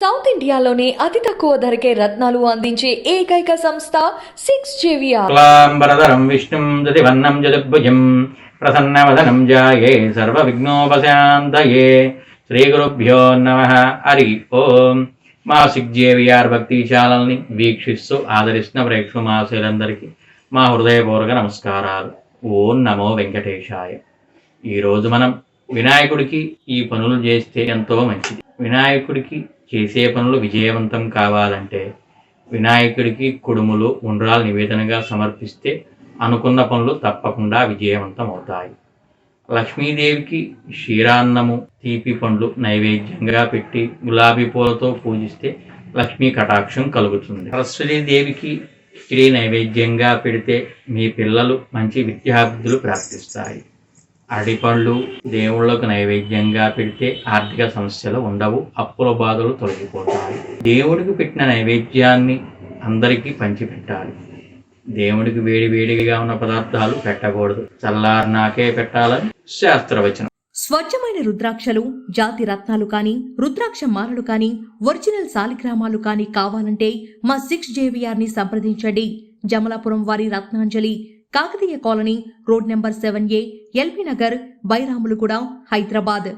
South ఇండియాలోనే అతి తక్కువ ధరకే రత్నాలు అందించే ఏకైక సంస్థ సిక్స్ జేవియా క్లాంబరధరం విష్ణుం దదివన్నం జదుర్భుజం ప్రసన్నవదనం జాయే సర్వవిఘ్నోపశాంతయే. శ్రీగురుభ్యో నమ హరి ఓం. మా సిక్స్ సిగ్జేవిఆర్ భక్తి ఛానల్ని వీక్షిస్తూ ఆదరిస్తున్న ప్రేక్షమాశయులందరికీ మా హృదయపూర్వక నమస్కారాలు. ఓం నమో వెంకటేశాయ. ఈరోజు మనం వినాయకుడికి ఈ పనులు చేస్తే ఎంతో మంచిది. వినాయకుడికి చేసే పనులు విజయవంతం కావాలంటే వినాయకుడికి కుడుములు ఉండ్రాలు నివేదనగా సమర్పిస్తే అనుకున్న పనులు తప్పకుండా విజయవంతం అవుతాయి. లక్ష్మీదేవికి క్షీరాన్నము తీపి పండ్లు నైవేద్యంగా పెట్టి గులాబీ పూలతో పూజిస్తే లక్ష్మీ కటాక్షం కలుగుతుంది. సరస్వతీదేవికి శ్రీ నైవేద్యంగా పెడితే మీ పిల్లలు మంచి విద్యాభివృద్ధులు ప్రాప్తిస్తాయి. అరటిపండ్లు దేవుళ్ళకు నైవేద్యంగా పెడితే ఆర్థిక సమస్యలు ఉండవు అప్పుల బాధలు తొలగిపోతాయి. దేవుడికి పెట్టిన నైవేద్యాన్ని అందరికీ పంచిపెట్టాలి. దేవుడికి వేడి వేడిగా ఉన్న పదార్థాలు పెట్టకూడదు. చల్లారినాకే పెట్టాలని శాస్త్రవచనం. స్వచ్ఛమైన రుద్రాక్షలు జాతి రత్నాలు కానీ రుద్రాక్ష మాలలు కానీ ఒరిజినల్ సాలిగ్రామాలు కానీ కావాలంటే మా సిక్స్ జేవిఆర్ని సంప్రదించండి. జమలాపురం వారి Ratnanjali Kakatiya colony road number seven A LB Nagar Bairamalguda Hyderabad